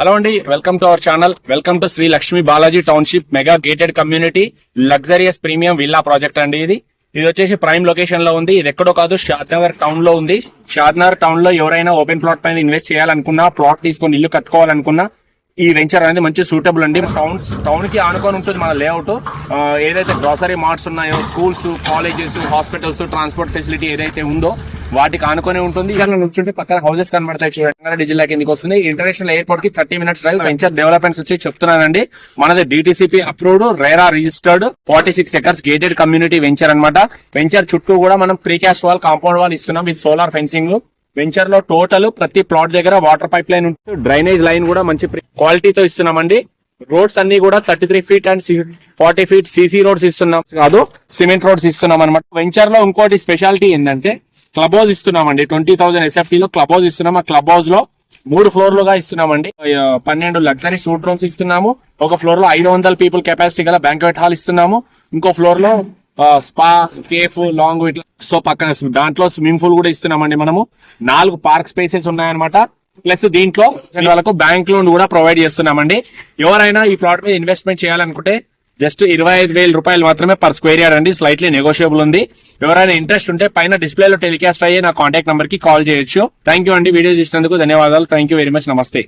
Hello అండి welcome to our channel. Welcome to Shri Lakshmi Balaji township mega gated community luxurious premium villa project అండి ఇది. ఇది వచ్చేసి prime లొకేషన్లో ఉంది. ఇది ఎక్కడో కాదు షాద్నగర్ టౌన్లో ఉంది. షాద్నగర్ టౌన్లో ఎవరైనా ఓపెన్ ప్లాట్ పైన ఇన్వెస్ట్ చేయాలనుకున్నా ప్లాట్ తీసుకొని ఇల్లు కట్టుకోవాలనుకున్నా ఈ వెంచర్ అనేది మంచి సూటబుల్ అండి. టౌన్స్ టౌన్కి ఆనుకొని ఉంటుంది మన లేఅవుట్. ఏదైతే గ్రాసరీ మార్ట్స్ ఉన్నాయో schools colleges hospitals transport facility ఏదైతే ఉందో వాటికి ఆనుకొని ఉంటుంది. ఇక్కడ నుంచుంటే పక్కన హౌసెస్ కనబడతాయి చూడండి. రంగారెడ్డి జిల్లా కిందకి వస్తుంది. ఇంటర్నేషనల్ ఎయిర్పోర్ట్కి thirty minutes drive venture developments వచ్చి చెప్తున్నానండి. మనది DTCP approved RERA registered forty six acres gated community venture అన్నమాట. వెంచర్ చుట్టూ కూడా మనం ప్రీకాస్ట్ వాల్ కాంపౌండ్ వాల్ ఇస్తున్నాం. విత్ సోలార్ ఫెన్సింగ్ వెంచర్లో టోటల్ ప్రతి ప్లాట్ దగ్గర వాటర్ పైప్ లైన్ ఉంటుంది. డ్రైనేజ్ లైన్ కూడా మంచి క్వాలిటీతో ఇస్తున్నామండి. రోడ్స్ అన్ని కూడా thirty three feet and forty feet CC roads ఇస్తున్నాం. కాదు సిమెంట్ రోడ్స్ ఇస్తున్నాం అనమాట వెంచర్లో ఇంకోటి స్పెషాలిటీ ఏంటంటే క్లబ్ హౌస్ ఇస్తున్నామండి. ట్వంటీ థౌసండ్ ఎస్ఎఫ్టీ లో క్లబ్ హౌస్ ఇస్తున్నాం. ఆ క్లబ్ హౌస్లో మూడు ఫ్లోర్లుగా ఇస్తున్నామండి. పన్నెండు లగ్జరీ సూట్ రూమ్స్ ఇస్తున్నాము. ఒక ఫ్లోర్లో ఐదు వందల పీపుల్ కెపాసిటీ గల బ్యాంక్వెట్ హాల్ ఇస్తున్నాము. ఇంకో ఫ్లోర్లో స్పా కేఫ్ లాంగ్ ఇట్లా సో పక్కన దాంట్లో స్విమ్మింగ్ పూల్ కూడా ఇస్తున్నామండి మనము. నాలుగు పార్క్ స్పేసెస్ ఉన్నాయన్నమాట. ప్లస్ దీంట్లో వాళ్ళకు బ్యాంక్ లోన్ కూడా ప్రొవైడ్ చేస్తున్నామండి. ఎవరైనా ఈ ప్లాట్ మీద ఇన్వెస్ట్మెంట్ చేయాలనుకుంటే జస్ట్ ఇరవై ఐదు వేల రూపాయలు మాత్రమే పర్ స్క్వేర్ యార్డ్ అండి. స్లైట్లీ నెగోషియబుల్ ఉంది. ఎవరైనా ఇంట్రెస్ట్ ఉంటే పైన డిస్ప్లే లో టెలికాస్ట్ అయ్యే నా కాంటాక్ట్ నెంబర్కి కాల్ చేయొచ్చు. థ్యాంక్ యూ అండి. వీడియో చూసినందుకు ధన్యవాదాలు. థ్యాంక్ యూ వెరీ మచ్ నమస్తే